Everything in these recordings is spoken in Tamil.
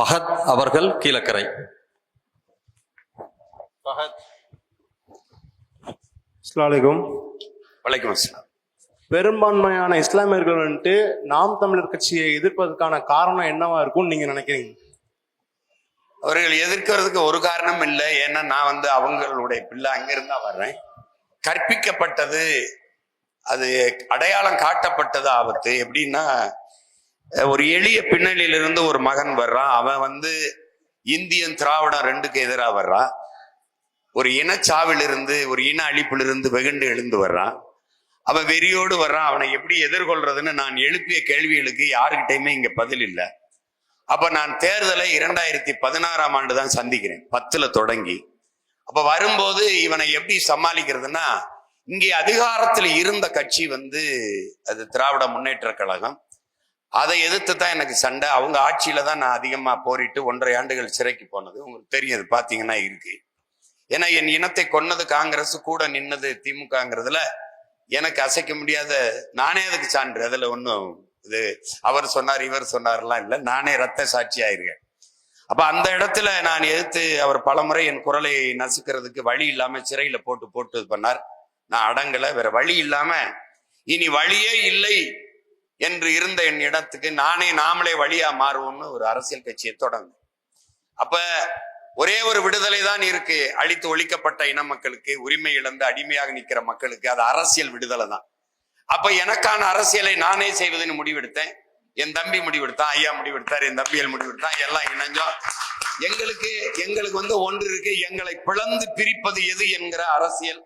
ஃபஹத் அவர்கள் கீழக்கரை. அஸ்லாமலைக்கும் வலைக்கம் அஸ்லாம். பெரும்பான்மையான இஸ்லாமியர்கள் வந்துட்டு நாம் தமிழர் கட்சியை எதிர்ப்பதற்கான காரணம் என்னவா இருக்கும்னு நீங்க நினைக்கிறீங்க? அவர்கள் எதிர்க்கிறதுக்கு ஒரு காரணம் இல்லை. ஏன்னா நான் வந்து அவங்களுடைய பிள்ளை அங்கிருந்தா வர்றேன். கற்பிக்கப்பட்டது அது அடையாளம் காட்டப்பட்டது ஆபத்து எப்படின்னா ஒரு எளிய பின்னணியிலிருந்து ஒரு மகன் வர்றான் அவன் வந்து இந்தியன் திராவிடம் ரெண்டுக்கு எதிராக வர்றான் ஒரு இனச்சாவிலிருந்து ஒரு இன அழிப்பிலிருந்து வெகுண்டு எழுந்து வர்றான் அவன் வெறியோடு வர்றான் அவனை எப்படி எதிர்கொள்றதுன்னு நான் எழுப்பிய கேள்விகளுக்கு யாருக்கிட்டையுமே இங்க பதில் இல்லை. அப்ப நான் தேர்தலை இரண்டாயிரத்தி பதினாறாம் ஆண்டு தான் சந்திக்கிறேன். பத்துல தொடங்கி. அப்ப வரும்போது இவனை எப்படி சமாளிக்கிறதுனா இங்கே அதிகாரத்தில் இருந்த கட்சி வந்து அது திராவிட முன்னேற்ற கழகம். அதை எதிர்த்து தான் எனக்கு சண்டை. அவங்க ஆட்சியில தான் நான் அதிகமாக போரிட்டு ஒன்றரை ஆண்டுகள் சிறைக்கு போனது. உங்களுக்கு தெரியும் பார்த்தீங்கன்னா இருக்கு. ஏன்னா என் இனத்தை கொன்னது காங்கிரஸ் கூட நின்னது திமுகங்கிறதுல எனக்கு அசைக்க முடியாத நானே அதுக்கு சான்று. அதில் ஒன்றும் இது அவர் சொன்னார் இவர் சொன்னார்லாம் இல்லை. நானே ரத்த சாட்சியாயிருக்கேன் அப்போ அந்த இடத்துல நான் எதிர்த்து அவர் பலமுறை என் குரலை நசுக்கிறதுக்கு வழி இல்லாமல் சிறையில் போட்டு போட்டு இது பண்ணார். நான் அடங்கலை. வேற வழி இல்லாமல் இனி வழியே இல்லை. என்று இருந்த என் இடத்துக்கு நானே நாமளே வழியா மாறுவோம்னு ஒரு அரசியல் கட்சியை தொடங்கு அப்ப ஒரே ஒரு விடுதலை தான் இருக்கு. அழித்து ஒழிக்கப்பட்ட இன மக்களுக்கு உரிமை இழந்து அடிமையாக நிற்கிற மக்களுக்கு அது அரசியல் விடுதலை தான். அப்ப எனக்கான அரசியலை நானே செய்வதுன்னு முடிவெடுத்தேன். என் தம்பி முடிவெடுத்தான் ஐயா முடிவெடுத்தார் என் தம்பியல் முடிவெடுத்தான் எல்லாம் இணைஞ்சோம். எங்களுக்கு எங்களுக்கு வந்து ஒன்று இருக்கு. எங்களை பிளந்து பிரிப்பது எது என்கிற அரசியல்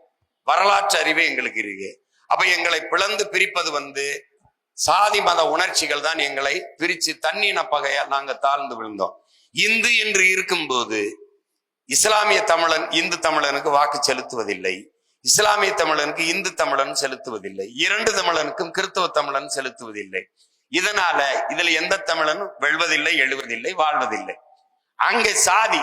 வரலாற்று அறிவே எங்களுக்கு இருக்கு. அப்ப எங்களை பிளந்து பிரிப்பது வந்து சாதி மத உணர்ச்சிகள் தான் எங்களை பிரிச்சு தன்னின பகையா நாங்க தாழ்ந்து விழுந்தோம். இந்து என்று இருக்கும்போது இஸ்லாமிய தமிழன் இந்து தமிழனுக்கு வாக்கு செலுத்துவதில்லை. இஸ்லாமிய தமிழனுக்கு இந்து தமிழன் செலுத்துவதில்லை. இரண்டு தமிழனுக்கும் கிறிஸ்தவ தமிழன் செலுத்துவதில்லை. இதனால இதுல எந்த தமிழனும் வெல்வதில்லை எழுவதில்லை வாழ்வதில்லை. அங்கே சாதி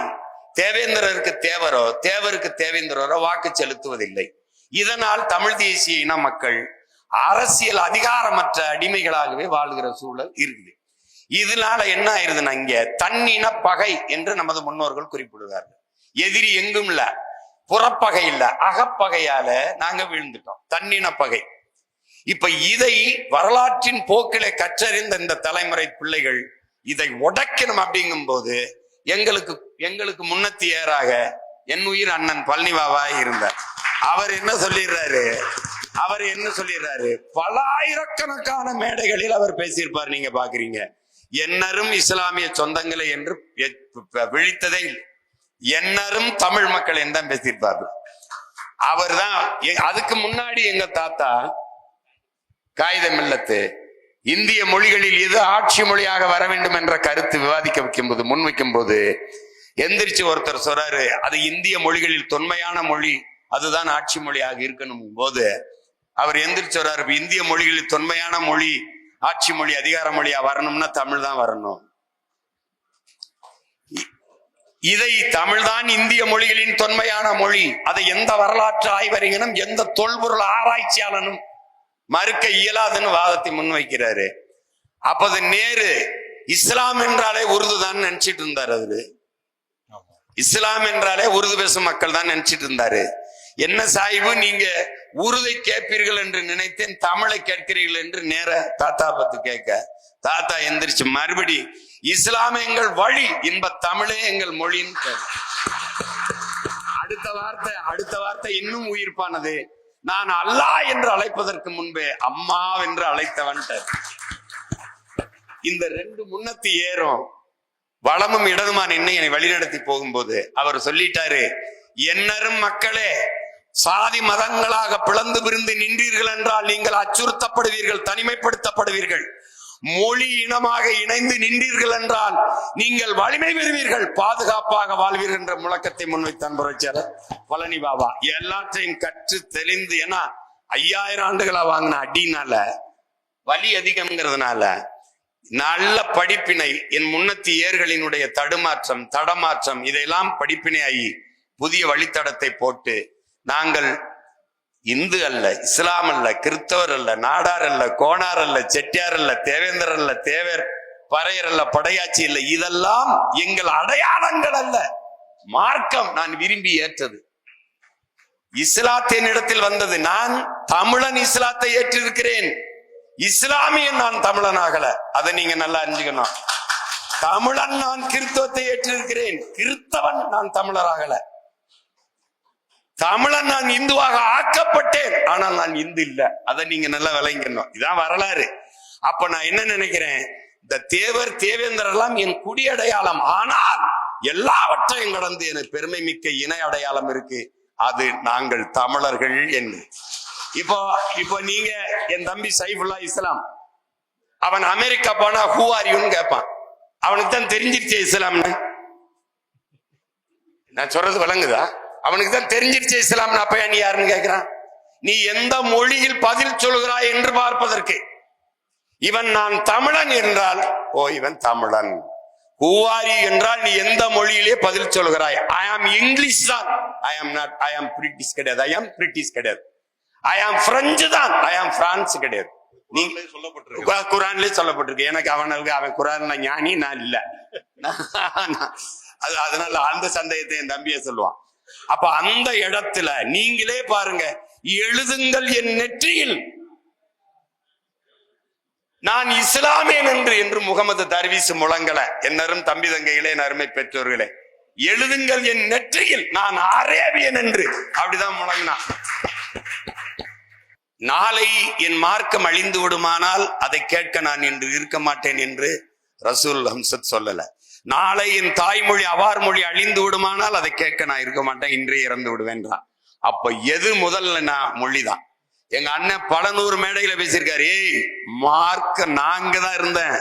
தேவேந்திரருக்கு தேவரோ தேவருக்கு தேவேந்திரரோ வாக்கு செலுத்துவதில்லை. இதனால் தமிழ் தேசிய இன மக்கள் அரசியல் அதிகாரமற்ற அடிமைகளாகவே வாழ்கிற சூழல் இருக்குது. இதனால என்ன ஆயிருதுன்னா இங்க தன்னின பகை என்று நமது முன்னோர்கள் குறிப்பிடுவார்கள். எதிரி எங்கும் இல்ல புறப்பகை இல்ல அகப்பகையால நாங்க விழுந்துட்டோம். தன்னின பகை. இப்ப இதை வரலாற்றின் போக்கிலே கற்றறிந்த இந்த தலைமுறை பிள்ளைகள் இதை உடைக்கணும் அப்படிங்கும் போது எங்களுக்கு எங்களுக்கு முன்னத்தியராக என் உயிர் அண்ணன் பழனிவாவா இருந்தார். அவர் என்ன சொல்லிடுறாரு? அவர் என்ன சொல்லிடுறாரு? பல ஆயிரக்கணக்கான மேடைகளில் அவர் பேசியிருப்பார் நீங்க பாக்குறீங்க. என்னரும் இஸ்லாமிய சொந்தங்களை என்று விழித்ததை என்னரும் தமிழ் மக்கள் என்று தான் பேசியிருப்பாரு அவர் தான் அதுக்கு முன்னாடி எங்க தாத்தா காகித மில்லத்து இந்திய மொழிகளில் எது ஆட்சி மொழியாக வர வேண்டும் என்ற கருத்து விவாதிக்க வைக்கும்போது முன்வைக்கும் போது எந்திரிச்சு ஒருத்தர் சொல்றாரு அது இந்திய மொழிகளில் தொன்மையான மொழி அதுதான் ஆட்சி மொழியாக இருக்கணும் போது அவர் எந்திரிச்சு வர்றாரு. இந்திய மொழிகளில் தொன்மையான மொழி ஆட்சி மொழி அதிகார மொழியா வரணும்னா தமிழ் தான் வரணும். இதை தமிழ்தான் இந்திய மொழிகளின் தொன்மையான மொழி. அதை எந்த வரலாற்று ஆய்வறிஞனும் எந்த தொல்பொருள் ஆராய்ச்சியாளனும் மறுக்க இயலாதுன்னு வாதத்தை முன்வைக்கிறாரு. அப்போது நேரு இஸ்லாம் என்றாலே உருது தான் நினைச்சிட்டு இருந்தார் அவரு. இஸ்லாம் என்றாலே உருது பேசும் மக்கள் தான் நினைச்சிட்டு இருந்தாரு. என்ன சாய்வு நீங்க உருதை கேட்பீர்கள் என்று நினைத்தேன் தமிழை கேட்கிறீர்கள் என்று நேர தாத்தா பத்து கேட்க தாத்தா எந்திரிச்சு மறுபடி இஸ்லாம் எங்கள் வழி இன்ப தமிழே எங்கள் மொழின்னு அடுத்த வார்த்தை அடுத்த வார்த்தை இன்னும் உயிர்ப்பானது. நான் அல்லாஹ் என்று அழைப்பதற்கு முன்பே அம்மா என்று அழைத்தவன் இந்த ரெண்டு முன்னத்து ஏறும். வளமும் இடதுமா நின்று என்னை வழிநடத்தி போகும்போது அவர் சொல்லிட்டாரு என்னரும் மக்களே சாதி மதங்களாக பிளந்து பிரிந்து நின்றீர்கள் என்றால் நீங்கள் அச்சுறுத்தப்படுவீர்கள் தனிமைப்படுத்தப்படுவீர்கள். மொழி இனமாக இணைந்து நின்றீர்கள் என்றால் நீங்கள் வலிமை பெறுவீர்கள் பாதுகாப்பாக வாழ்வீர்கள் என்ற முழக்கத்தை முன்வைத்தான் புரட்சியாளர் பழனி பாபா எல்லாத்தையும் கற்று தெளிந்து ஏன்னா ஐயாயிரம் ஆண்டுகளா வாங்கின அடினால வலி அதிகம்ங்கிறதுனால நல்ல படிப்பினை என் முன்னத்தி ஏர்களினுடைய தடுமாற்றம் தடமாற்றம் இதையெல்லாம் படிப்பினை ஆகி புதிய வழித்தடத்தை போட்டு நாங்கள் இந்து அல்ல இஸ்லாம் அல்ல கிறிஸ்தவர் அல்ல நாடார் அல்ல கோணார் அல்ல செட்டியார் அல்ல தேவேந்தர் அல்ல தேவர் பறையர் அல்ல படையாச்சி இல்லை. இதெல்லாம் எங்கள் அடையாளங்கள் அல்ல. மார்க்கம் நான் விரும்பி ஏற்றது. இஸ்லாத்தின் இடத்தில் வந்தது நான் தமிழன் இஸ்லாத்தை ஏற்றிருக்கிறேன். இஸ்லாமியன் நான் தமிழன் ஆகல. அதை நீங்க நல்லா அறிஞ்சுக்கணும். தமிழன் நான் கிறிஸ்தவத்தை ஏற்றிருக்கிறேன். கிறிஸ்தவன் நான் தமிழராகல. தமிழன் நான் இந்துவாக ஆக்கப்பட்டேன். ஆனால் நான் இந்து இல்ல. அதை நீங்க நல்லா விளங்கணும் இதான் வரலாறு. அப்ப நான் என்ன நினைக்கிறேன்? இந்த தேவர் தேவேந்தர் எல்லாம் என் குடி அடையாளம். ஆனால் எல்லாவற்றையும் கடந்து எனக்கு பெருமை மிக்க இணை அடையாளம் இருக்கு. அது நாங்கள் தமிழர்கள் என்று. இப்போ இப்போ நீங்க என் தம்பி சைஃபுல்லா இஸ்லாம். அவன் அமெரிக்கா போனா ஹூ ஆர் யூன்னு கேட்பான். அவனுக்கு தான் தெரிஞ்சிருச்சு இஸ்லாம்னு. நான் சொல்றது விளங்குதா? அவனுக்கு தான் தெரிஞ்சிருச்சு இஸ்லாம்னு அப்ப நீ யாருன்னு கேட்கிறான் நீ எந்த மொழியில் பதில் சொல்கிறாய் என்று பார்ப்பதற்கு. இவன் நான் தமிழன் என்றால் ஓ இவன் தமிழன். ஹூவாரி என்றால் நீ எந்த மொழியிலே பதில் சொல்கிறாய்? ஐ ஆம் இங்கிலீஷ் தான். ஐ ஆம் நாட் ஐ ஆம் பிரிட்டிஷ் கிடையாது. ஐ ஆம் பிரிட்டிஷ் கிடையாது. ஐ ஆம் பிரெஞ்சு தான். ஐ ஆம் பிரான்ஸ் கிடையாது. நீ கு- குரான்லயே சொல்லப்பட்டிருக்கு. எனக்கு அவனுக்கு அவன் குரான் ஞானி நான் இல்ல. நான் அது அதனால அந்த சந்தேகத்தை என் தம்பியை சொல்லுவான். அப்ப அந்த இடத்துல நீங்களே பாருங்க எழுதுங்கள் என் நெற்றியில். நான் இஸ்லாமியன் என்று என்று முகமது தர்வீசு முழங்கல. என்னரும் தம்பி தங்கைகளே அருமை பெற்றோர்களே. எழுதுங்கள் என் நெற்றியில் நான் அரேபியன் என்று. அப்படிதான் முழங்கினான் நாளை என் மார்க்கம் அழிந்து விடுமானால் அதை கேட்க நான் இன்று இருக்க மாட்டேன் என்று ரசூல் ஹம்சத் சொல்லல. நாளை என் தாய்மொழி அவார் மொழி அழிந்து விடுமானால் அதை கேட்க நான் இருக்க மாட்டேன் இன்றே இறந்து விடுவேன்றான் அப்ப எது முதல்ல நான் மொழிதான். எங்க அண்ணன் பல நூறு மேடையில பேசியிருக்காரு ஏய் மார்க்க நாங்க தான் இருந்தேன்.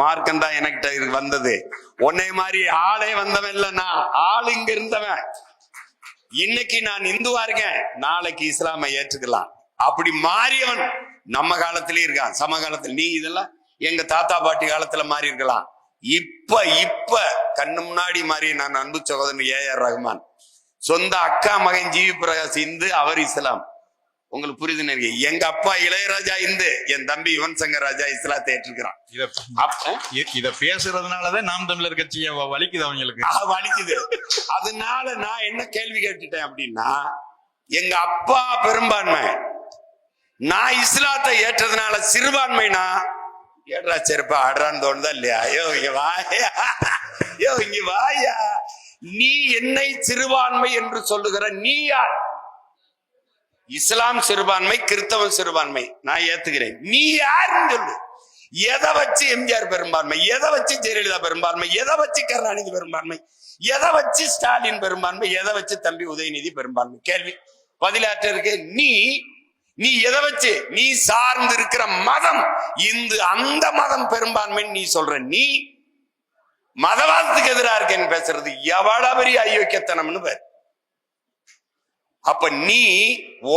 மார்க்கம் தான் எனக்கிட்ட வந்தது. உன்னை மாதிரி ஆளே வந்தவன் இல்ல நான் ஆள் இங்க இருந்தவன். இன்னைக்கு நான் இந்துவா இருக்கேன். நாளைக்கு இஸ்லாமை ஏற்றுக்கலாம். அப்படி மாறியவன் நம்ம காலத்திலே இருக்கான். சமகாலத்தில் நீ இதெல்லாம் எங்க தாத்தா பாட்டி காலத்துல மாறி இருக்கலாம் இப்ப இப்ப கண்ணு முன்னாடி மாறி நான் அன்பு சகோதரன் ஏ ஆர் ரஹ்மான் சொந்த அக்கா மகன் ஜிவி பிரகாஷ் இந்து அவர் இஸ்லாம். உங்களுக்கு புரியுதுன்னு. எங்க அப்பா இளையராஜா இந்து என் தம்பி யுவன் சங்கர் ராஜா இஸ்லாத்தை ஏற்றுக்கிறான். இத பேசுறதுனாலதான் நாம் தமிழர் கட்சியை வலிக்குது அவங்களுக்கு. வலிக்குது. அதனால நான் என்ன கேள்வி கேட்டுட்டேன் அப்படின்னா எங்க அப்பா பெரும்பான்மை. நான் இஸ்லாத்தை ஏற்றதுனால சிறுபான்மைனா ஏடா செருப்பா ஆடுறான்னு தோணுதா இல்லையா? ஐயோ இங்க வாயா. ஐயோ இங்க வாயா. நீ என்னை சிறுபான்மை என்று சொல்லுகிற நீ யார்? இஸ்லாம் சிறுபான்மை கிறிஸ்தவ சிறுபான்மை. நான் ஏத்துக்கிறேன். நீ யாருன்னு சொல்லு. எதை வச்சு எம்ஜிஆர் பெரும்பான்மை? எதை வச்சு ஜெயலலிதா பெரும்பான்மை? எதை வச்சு கருணாநிதி பெரும்பான்மை? எதை வச்சு ஸ்டாலின் பெரும்பான்மை? எதை வச்சு தம்பி உதயநிதி பெரும்பான்மை? கேள்வி. பதிலாற்ற இருக்கு. நீ நீ எதை வச்சு? நீ சார்ந்து இருக்கிற மதம். இந்து அந்த மதம் பெரும்பான்மைன்னு நீ சொல்ற. நீ மதவாதத்துக்கு எதிராக இருக்கேன்னு பேசுறது எவ்வளவு பெரிய அயோக்கியத்தனம்னு பேர். அப்ப நீ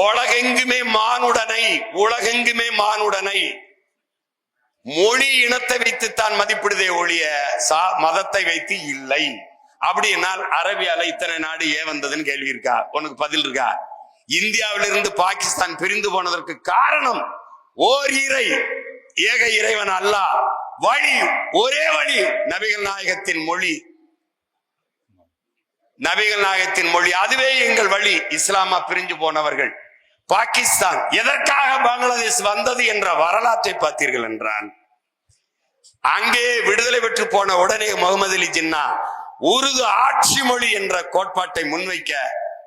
உலகெங்குமே மானுடனை உலகெங்குமே மானுடனை மொழி இனத்தை வைத்து தான் மதிப்பிடுதே ஒழிய சா மதத்தை வைத்து இல்லை. அப்படின்னால் அரபியால இத்தனை நாடு ஏன் வந்ததுன்னு கேள்வி இருக்கா? உனக்கு பதில் இருக்கா? இந்தியாவிலிருந்து பாகிஸ்தான் பிரிந்து போனதற்கு காரணம் ஓர் இறை ஏக இறைவன் அல்லாஹ் வழி ஒரே வழி நபிகள் நாயகத்தின் மொழி. நபிகள் நாயகத்தின் மொழி அதுவே எங்கள் வழி இஸ்லாமா பிரிஞ்சு போனவர்கள். பாகிஸ்தான் எதற்காக பங்களாதேஷ் வந்தது என்ற வரலாற்றை பார்த்தீர்கள் என்றான் அங்கே விடுதலை பெற்று போன உடனே முகமது அலி ஜின்னா உருது ஆட்சி மொழி என்ற கோட்பாட்டை முன்வைக்க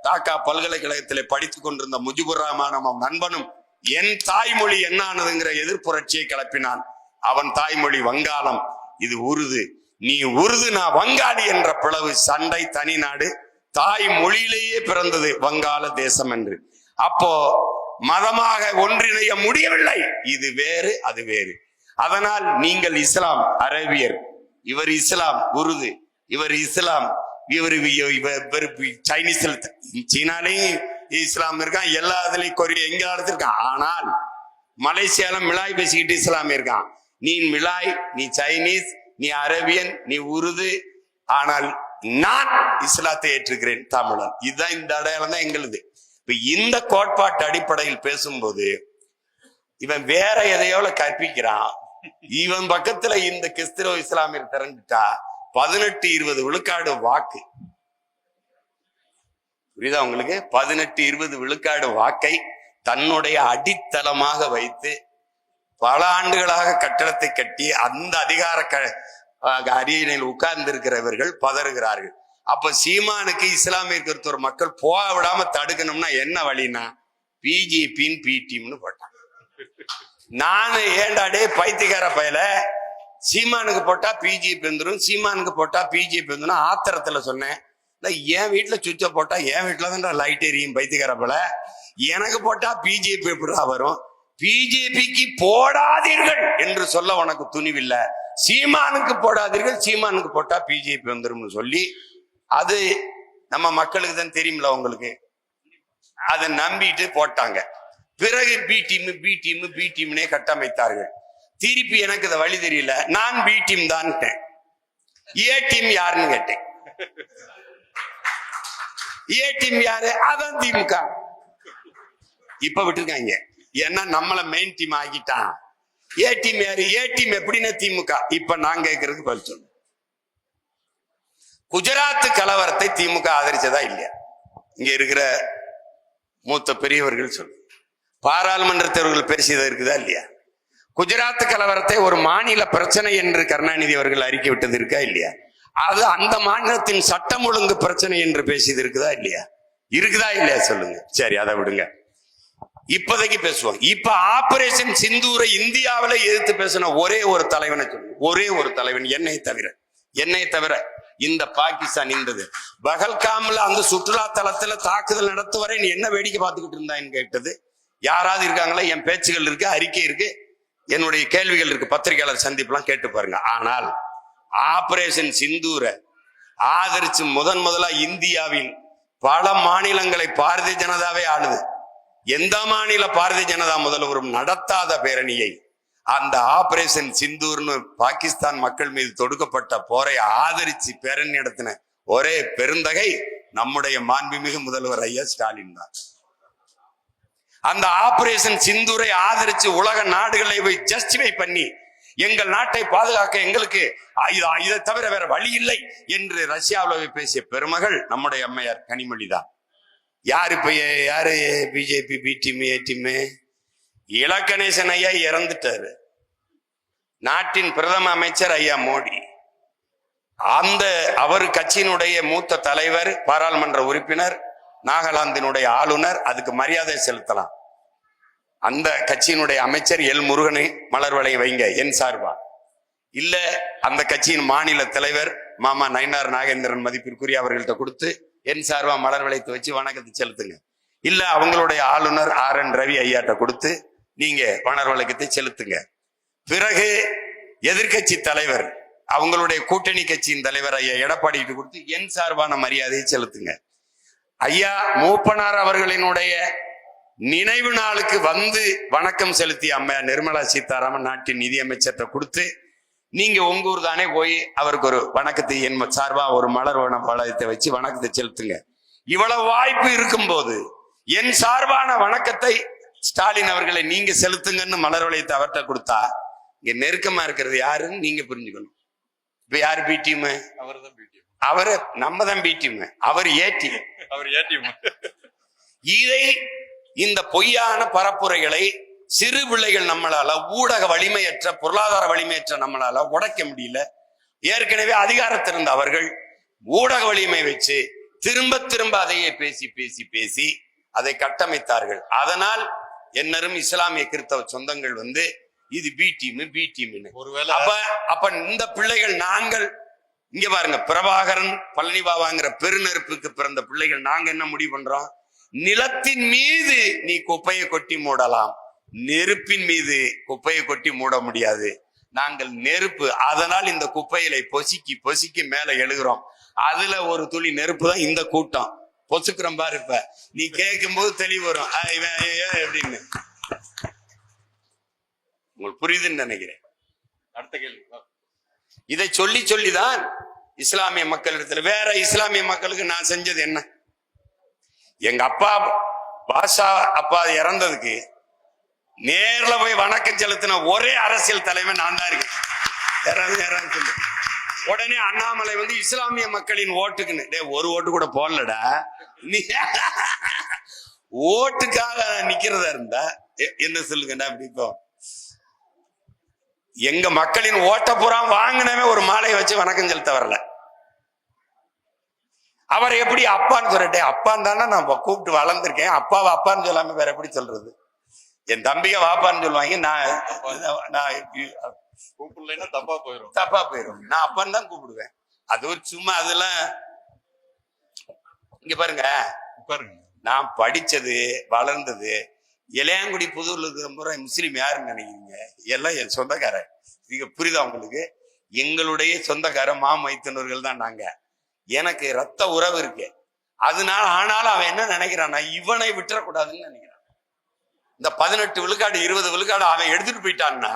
டாக்கா பல்கலைக்கழகத்திலே படித்துக் கொண்டிருந்த முஜிபுர் ரஹ்மான் அவன் நண்பனும் என் தாய்மொழி என்ன ஆனதுங்கிற எதிர்ப்புரட்சியை கிளப்பினான். அவன் தாய்மொழி வங்காளம். இது உருது. நீ உருது நான் வங்காளி என்ற பிளவு சண்டை தனி நாடு. தாய் மொழியிலேயே பிறந்தது வங்காள தேசம் என்று. அப்போ மதமாக ஒன்றிணைய முடியவில்லை. இது வேறு அது வேறு. அதனால் நீங்கள் இஸ்லாம் அரேபியர். இவர் இஸ்லாம் உருது. இவர் இஸ்லாம் இவர் இவர் சைனீஸ்ல சீனாலையும் இஸ்லாம் இருக்கான். எல்லா இதுலையும் கொரிய எங்க இருக்கான் ஆனால் மலேசியால மிலாய் பேசிக்கிட்டு இஸ்லாம் இருக்கான். நீ மிலாய் நீ சைனீஸ் நீ அரேபியன் நீ உருது. ஆனால் நான் இஸ்லாத்தை ஏற்றுக்கிறேன் தமிழன். இதுதான் இந்த அடையாளம் தான் எங்களுது. இப்ப இந்த கோட்பாட்டு அடிப்படையில் பேசும்போது இவன் வேற எதையோல கற்பிக்கிறான். இவன் பக்கத்துல இந்த கிறிஸ்துவ இஸ்லாமியர் திறந்துட்டா பதினெட்டு இருபது விழுக்காடு வாக்கு. புரியுதா உங்களுக்கு? பதினெட்டு இருபது விழுக்காடு வாக்கை தன்னுடைய அடித்தளமாக வைத்து பல ஆண்டுகளாக கட்டடத்தை கட்டி அந்த அதிகார க அரியணையில் உட்கார்ந்து இருக்கிறவர்கள் பதறுகிறார்கள். அப்ப சீமானுக்கு இஸ்லாமிய மக்கள் போக விடாம தடுக்கணும்னா என்ன வழின்னா பிஜேபின்னு பிடிஎம்னு போட்டான் நானு ஏண்டாடே பைத்தியக்கார பயல? சீமானுக்கு போட்டா பிஜேபி வந்துடும் சீமானுக்கு போட்டா பிஜேபி வந்துடும் ஆத்திரத்துல சொன்னேன். இல்ல என் வீட்டுல சுவிட்ச போட்டா என் வீட்டுல தான் லைட் எரியும் பைத்தியக்கார எனக்கு போட்டா பிஜேபி எப்படா வரும். பிஜேபிக்கு போடாதீர்கள் என்று சொல்ல உனக்கு துணிவில்லை. சீமானுக்கு போடாதீர்கள் சீமானுக்கு போட்டா பிஜேபி வந்துரும்னு சொல்லி அது நம்ம மக்களுக்கு தான் தெரியும்ல உங்களுக்கு. அதை நம்பிட்டு போட்டாங்க. பிறகு B team B team B டீம்னே கட்டமைத்தார்கள். திருப்பி எனக்கு இந்த வழி தெரியல. நான் பி டீம் தான் ஏ டீம் யாருன்னு கேட்டேன். ஏ டீம் யாரு? அதான் திமுக. இப்ப விட்டுருக்காங்க. ஏன்னா நம்மள மெயின் டீம் ஆகிட்டான் ஏ டீம் யாரு? ஏ டீம் எப்படின்னா திமுக. இப்ப நான் கேட்கறதுக்கு பதில் சொல்லு. குஜராத் கலவரத்தை திமுக ஆதரிச்சதா இல்லையா? இங்க இருக்கிற மூத்த பெரியவர்கள் சொல்லு. பாராளுமன்ற தேர்வுகள் பேசியதா இருக்குதா இல்லையா? குஜராத் கலவரத்தை ஒரு மாநில பிரச்சனை என்று கருணாநிதி அவர்கள் அறிக்கை விட்டது இருக்கா இல்லையா? அது அந்த மாநிலத்தின் சட்டம் ஒழுங்கு பிரச்சனை என்று பேசியது இருக்குதா இல்லையா? இருக்குதா இல்லையா? சொல்லுங்க. சரி அதை விடுங்க. இப்போதைக்கு பேசுவோம். இப்ப ஆபரேஷன் சிந்தூரை இந்தியாவில எதிர்த்து பேசின ஒரே ஒரு தலைவனை சொல்லு ஒரே ஒரு தலைவன் என்னை தவிர. என்னை தவிர இந்த பாகிஸ்தான் இந்தது பகல்காம்ல அந்த சுற்றுலா தலத்துல தாக்குதல் நடத்துவரை நீ என்ன வேடிக்கை பார்த்துக்கிட்டு இருந்தான்னு கேட்டது? யாராவது இருக்காங்களா? என் பேச்சுகள் இருக்கு அறிக்கை இருக்கு. என்னுடைய கேள்விகள் இருக்கு. பத்திரிகையாளர் சந்திப்புலாம் கேட்டு பாருங்க. ஆனால் ஆபரேஷன் சிந்தூரை ஆதரிச்சு முதன் முதலா இந்தியாவின் பல மாநிலங்களை பாரதிய ஜனதாவே ஆளுது. எந்த மாநில பாரதிய ஜனதா முதல்வரும் நடத்தாத பேரணியை அந்த ஆபரேஷன் சிந்தூர்னு பாகிஸ்தான் மக்கள் மீது தொடுக்கப்பட்ட போரை ஆதரிச்சு பேரணி நடத்தின ஒரே பெருந்தகை நம்முடைய மாண்புமிகு முதல்வர் ஐயா ஸ்டாலின் தான். அந்த ஆபரேஷன் சிந்துரை ஆதரிச்சு உலக நாடுகளை போய் ஜஸ்டிஃபை பண்ணி எங்கள் நாட்டை பாதுகாக்க எங்களுக்கு இதை தவிர வேற வழி இல்லை என்று ரஷ்யாவில் பேசிய பெருமகள் நம்முடைய அம்மையார் கனிமொழி தான். யாரு இப்ப யாரு BJP B team A team இலக்கணேசன் ஐயா இறந்துட்டாரு. நாட்டின் பிரதம அமைச்சர் ஐயா மோடி. அந்த அவர் கட்சியினுடைய மூத்த தலைவர் பாராளுமன்ற உறுப்பினர் நாகாலாந்தினுடைய ஆளுநர் அதுக்கு மரியாதை செலுத்தலாம். அந்த கட்சியினுடைய அமைச்சர் எல் முருகனை மலர் வளை வைங்க என் சார்பா. இல்ல அந்த கட்சியின் மாநில தலைவர் மாமா நயினார் நாகேந்திரன் மதிப்பிற்குரிய அவர்கள்ட்ட கொடுத்து என் சார்பா மலர் வளைத்து வச்சு வணக்கத்தை செலுத்துங்க. இல்ல அவங்களுடைய ஆளுநர் ஆர் என் ரவி ஐயாட்ட கொடுத்து நீங்க மலர் வழக்கத்தை செலுத்துங்க. பிறகு எதிர்க்கட்சி தலைவர் அவங்களுடைய கூட்டணி கட்சியின் தலைவர் ஐயா எடப்பாடி கொடுத்து என் சார்பான மரியாதையை செலுத்துங்க. ஐயா மூப்பனார் அவர்களினுடைய நினைவு நாளுக்கு வந்து வணக்கம் செலுத்திய அம்மா நிர்மலா சீதாராமன் நாட்டின் நிதியமைச்சர்கிட்ட கொடுத்து நீங்க உங்க ஊர் தானே போய் அவருக்கு ஒரு வணக்கத்தை என் சார்பா ஒரு மலர் வன வளையத்தை வச்சு வணக்கத்தை செலுத்துங்க. இவ்வளவு வாய்ப்பு இருக்கும்போது என் சார்பான வணக்கத்தை ஸ்டாலின் அவர்களை நீங்க செலுத்துங்கன்னு மலர் வளையத்தை அவர்கிட்ட கொடுத்தா இங்க நெருக்கமா இருக்கிறது யாருன்னு நீங்க புரிஞ்சுக்கணும். இப்ப யாரு பிடிஎம் டீம் அவர் தான் பிடிஎம் அவரு நம்ம தான் பி டீம் அவர் ஏ டீம் அவர் ஏடிஎம் இதை இந்த பொய்யான பரப்புரைகளை சிறு பிள்ளைகள் நம்மளால ஊடக வலிமையற்ற பொருளாதார வலிமையற்ற நம்மளால உடைக்க முடியல. ஏற்கனவே அதிகாரத்திருந்த அவர்கள் ஊடக வலிமை வச்சு திரும்ப திரும்ப அதையே பேசி பேசி பேசி அதை கட்டமைத்தார்கள். அதனால் என்னரும் இஸ்லாமிய கிறிஸ்தவ சொந்தங்கள் வந்து இது பி டீம் பி ஒருவேளை அப்ப அப்ப இந்த பிள்ளைகள் நாங்கள் இங்க பாருங்க பிரபாகரன் பழனி பாபாங்கிற பெருநெருப்புக்கு பிறந்த பிள்ளைகள் நாங்க என்ன முடிவு பண்றோம்? நிலத்தின் மீது நீ குப்பையை கொட்டி மூடலாம். நெருப்பின் மீது குப்பையை கொட்டி மூட முடியாது. நாங்கள் நெருப்பு அதனால் இந்த குப்பைகளை பொசுக்கி பொசுக்கி மேல எழுகிறோம். அதுல ஒரு துளி நெருப்பு தான் இந்த கூட்டம். பொசுக்கிறோம் பாரு இப்ப. நீ கேட்கும் போது தெளிவு வரும். அப்படின்னு. உங்களுக்கு புரியுதுன்னு நினைக்கிறேன். அடுத்த கேள்வி. இதை சொல்லி சொல்லிதான் இஸ்லாமிய மக்களிடத்துல வேற இஸ்லாமிய மக்களுக்கு நான் செஞ்சது என்ன? எங்க அப்பா பாஷா அப்பா இறந்ததுக்கு நேர்ல போய் வணக்கம் செலுத்தின ஒரே அரசியல் தலைமை நான் தான் இருக்கேன். யாராவது யாராவது சொல்லு. உடனே அண்ணாமலை வந்து இஸ்லாமிய மக்களின் ஓட்டுக்குன்னு டே ஒரு ஓட்டு கூட போடலடா. நீ ஓட்டுக்காக நிக்கிறதா இருந்தா எ- என்ன சொல்லுங்கடா அப்படி இப்போ எங்க மக்களின் ஓட்ட புறம் வாங்கினவே ஒரு மாலையை வச்சு வணக்கம் செலுத்த வரல. அவர் எப்படி அப்பான்னு சொல்லிட்டே அப்பான்னு தானே நான் கூப்பிட்டு வளர்ந்துருக்கேன். அப்பாவை அப்பான்னு சொல்லாம வேற எப்படி சொல்றது? என் தம்பிக வாப்பான்னு சொல்லுவாங்க நான் நான் கூப்பிடலைன்னா தப்பா போயிடும் தப்பா போயிடும் நான் அப்பான்னு தான் கூப்பிடுவேன். அது ஒரு சும்மா அதெல்லாம் இங்க பாருங்க. உட்காருங்க நான் படிச்சது வளர்ந்தது இளையாங்குடி புதூர்ல இருக்கிற முறை முஸ்லீம் யாருன்னு நினைக்கிறீங்க? எல்லாம் என் சொந்தக்காரன் நீங்க புரியுதா உங்களுக்கு? எங்களுடைய சொந்தக்கார மாமைத்தினர்கள் தான் நாங்க. எனக்கு ரத்த உறவு இருக்கு. அதனால ஆனாலும் அவன் என்ன நினைக்கிறான்னா இவனை விட்டுறக்கூடாதுன்னு நினைக்கிறான். இந்த பதினெட்டு விழுக்காடு இருபது விழுக்காடு அவன் எடுத்துட்டு போயிட்டான்னா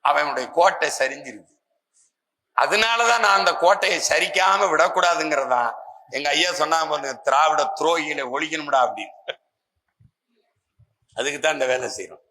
அவனுடைய கோட்டை சரிஞ்சிருக்கு அதனாலதான் நான் அந்த கோட்டையை சரிக்காம விடக்கூடாதுங்கிறதான். எங்க ஐயா சொன்னாங்க திராவிட துரோகிகளை ஒழிக்கணும்டா அப்படின்னு. அதுக்கு தான் இந்த வேலை செய்கிறோம்